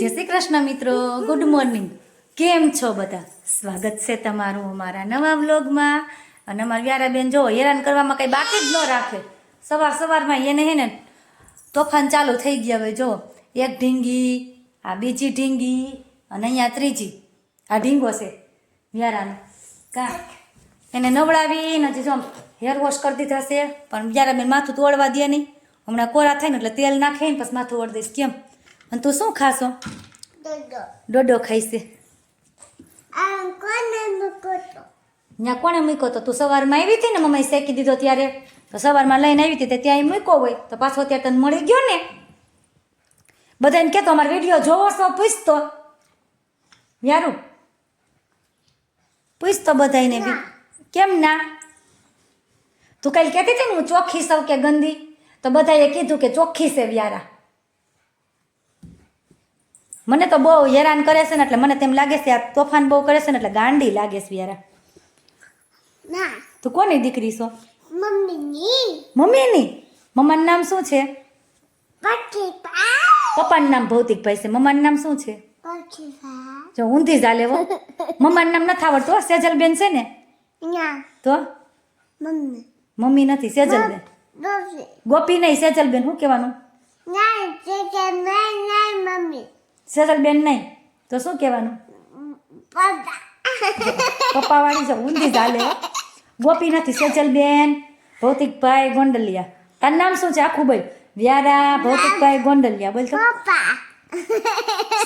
જય શ્રી કૃષ્ણ મિત્રો. Good morning કેમ છો બધા? સ્વાગત છે તમારું અમારા નવા વ્લોગમાં. અને અમારા વ્યારાબેન જો હેરાન કરવામાં કંઈ બાકી જ ન રાખે. સવાર સવારમાં એને હે ને તોફાન ચાલુ થઈ ગયા હવે જો, એક ઢીંગી, આ બીજી ઢીંગી અને અહીંયા ત્રીજી. આ ઢીંગો છે વ્યારાનો. કા, એને નવડાવીને હજી જો હેર વોશ કરી દીધા છે. પણ વ્યારાબેન માથું તોડવા દે નહીં. હમણાં કોરા થાય ને એટલે તેલ નાખે ને પછી માથું ઓળ દઈશ. કેમ? અને તું શું ખાશો? ડોડો ખાઈશે. ત્યાં કોણે મૂક્યો તો? તું સવારમાં આવી હતી ને મમ્મી શેકી દીધો ત્યારે? તો સવારમાં લઈને આવી હતી તે ત્યાં મૂક્યો હોય. તો પાછો ત્યાં તને મળી ગયો ને? બધાને કહેતો અમારો વીડિયો જોવો છો પૂછતો. યારું પૂછતો બધાને બી. કેમ ના? તું કાલે કહેતી હતી ને હું ચોખ્ખી સૌ કે ગંદી? તો બધાએ કીધું કે ચોખ્ખી છે વ્યારા. મને તો બહુ હેરાન કરે છે ને એટલે મને તેમ લાગે છે આ તોફાન બહુ કરે છે ને એટલે ગાંડી લાગે છે વ્યારા. ના. તું કોની દીકરી છો? મમ્મીની. મમ્મીની? મમ્માનું નામ શું છે? પપ્પાનું નામ ભૌતિકભાઈ છે. મમ્માનું નામ શું છે? જો ઊંધી ચાલે હો. મમ્માનું નામ નથી આવડતું સેજલબેન છે ને? તો? મમ્મી. મમ્મી નથી સેજલબેન. ગોપી. નહીં સેજલબેન. શું કહેવાનું? ના મમ્મી. સેજલબેન નહીં. તો શું કહેવાનું? પપ્પા પપ્પાવાળી છે, ઊંધી ચાલે ગોપી નથી, સેજલબેન, ભૌતિકભાઈ ગોંડલિયા. તારું નામ શું છે? આખું ભાઈ વ્યારા, ભૌતિકભાઈ ગોંડલિયા, બોલ તો.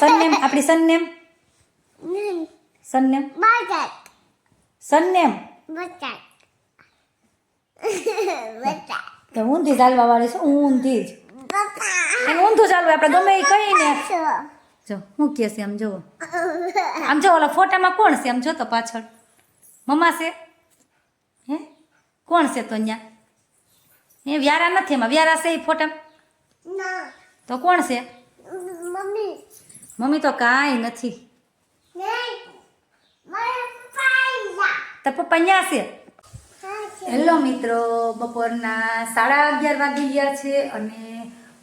સનનેમ, આપણી સનનેમ? સનનેમ? સનનેમ? તો ઊંધી ચાલવા વાળી છે, ઊંધી જ. ઊંધું ચાલવું આપણે ગમે એ કહીને. જો હું કે છે આમ જુઓ આમ જો ઓલા ફોટામાં કોણ છે આમ જો તો પાછળ? મમ્મા છે? હે? કોણ છે તો અહીંયા એ વ્યારા નથી એમાં? વ્યારા છે એ ફોટામાં? તો કોણ છે? મમ્મી. મમ્મી તો કાંઈ નથી. તો પપ્પા અહીંયા છે. હેલો મિત્રો બપોરના સાડા અગિયાર વાગી ગયા છે અને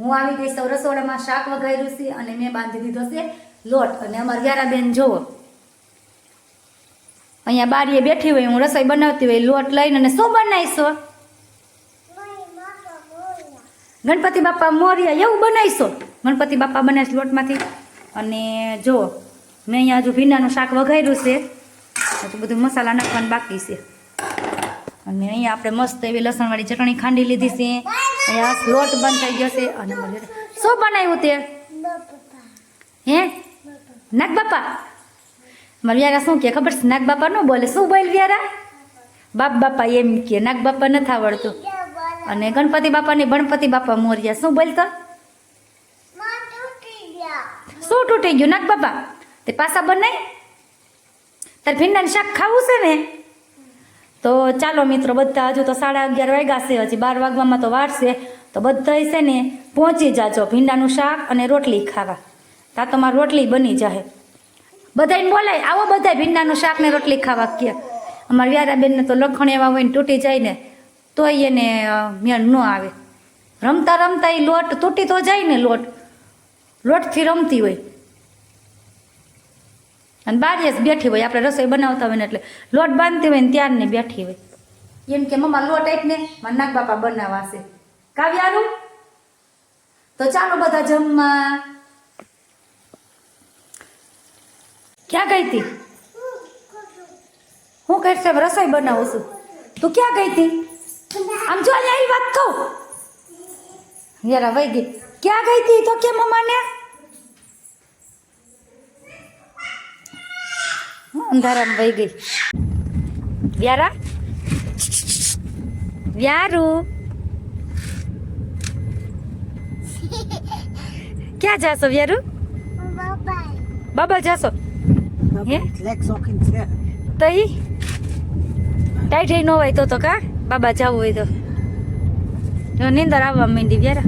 હું આવી ગઈ સૌ રસોડામાં શાક વઘાર્યું છે અને મેં બાંધી દીધો છે લોટ. અને અમારી યારાબેન જુઓ. અહીંયા બારીએ બેઠી હોય, હું રસોઈ બનાવતી હોય, લોટ લઈને અને શું બનાવીશો? ગણપતિ બાપા મોર્યા, એવું બનાવીશો? ગણપતિ બાપા બનાવીશ લોટમાંથી? અને જો મેં અહીંયા હજુ ભીંડાનું શાક વઘાર્યું છે. હજુ બધું મસાલા નાખવાનું બાકી છે. અને અહીંયા આપણે મસ્ત એવી લસણવાળી ચટણી ખાંડી લીધી છે. અહીંયા સ્લોટ બંધ થઈ ગયો છે અને શું બનાવ્યું તે? હે? નાગ બાપા? મારા વ્યારા શું કે? ખબર છે? નાગ બાપા ન બોલે. શું બોલ વ્યારા બાપ બાપા એમ કે, નાગ બાપા નથી આવડતું. અને ગણપતિ બાપાની ગણપતિ બાપા મોર્યા. શું બોલતો શું તૂટી ગયું? નાગ બાપા, તે પાસા બનાય? તાર ભીંડા શાક ખાવું છે ને? તો ચાલો મિત્રો, બધા હજુ તો સાડા અગિયાર વાગ્યા છે, હજી બાર વાગવામાં તો વારશે તો બધા છે ને પહોંચી જાજો ભીંડાનું શાક અને રોટલી ખાવા. તા તમારી રોટલી બની જાય બધાને બોલાય, આવો બધા ભીંડાનું શાક ને રોટલી ખાવા કે અમારા વ્યારાબેનને તો લખણ એવા હોય ને તૂટી જાય ને, તોય એને મેળ ન આવે. રમતા રમતા એ લોટ તૂટી તો જાય ને લોટ. લોટથી રમતી હોય. અને બારીએ જ બેઠી હોય, આપણે રસોઈ બનાવતા હોય ને એટલે લોટ બાંધતી હોય ને ત્યાર ને બેઠી હોય. એમ કે મમ્મા, લોટ ને મારા નાગ બાપા બનાવવા છે. કાવ્યારું તો ચાલો બધા જમવા. ક્યાં ગઈ હતી હું કઈ સાહેબ રસોઈ બનાવું છું. તું ક્યાં ગઈ હતી આમ જો અહીંયા વાત કહું. યાર વહી ગઈ. ક્યાં ગઈ હતી તો કે મમ્માને? અંધારામાં વહી ગઈ. વ્યારા? વ્યારુ? ક્યાં જાશો વ્યારુ? બાબા જાશો. હે? તો ઈ ટાઈટ ન હોય તો તો કા? બાબા જવું હોય તો. નિંદર આવવા માંડી વ્યારા.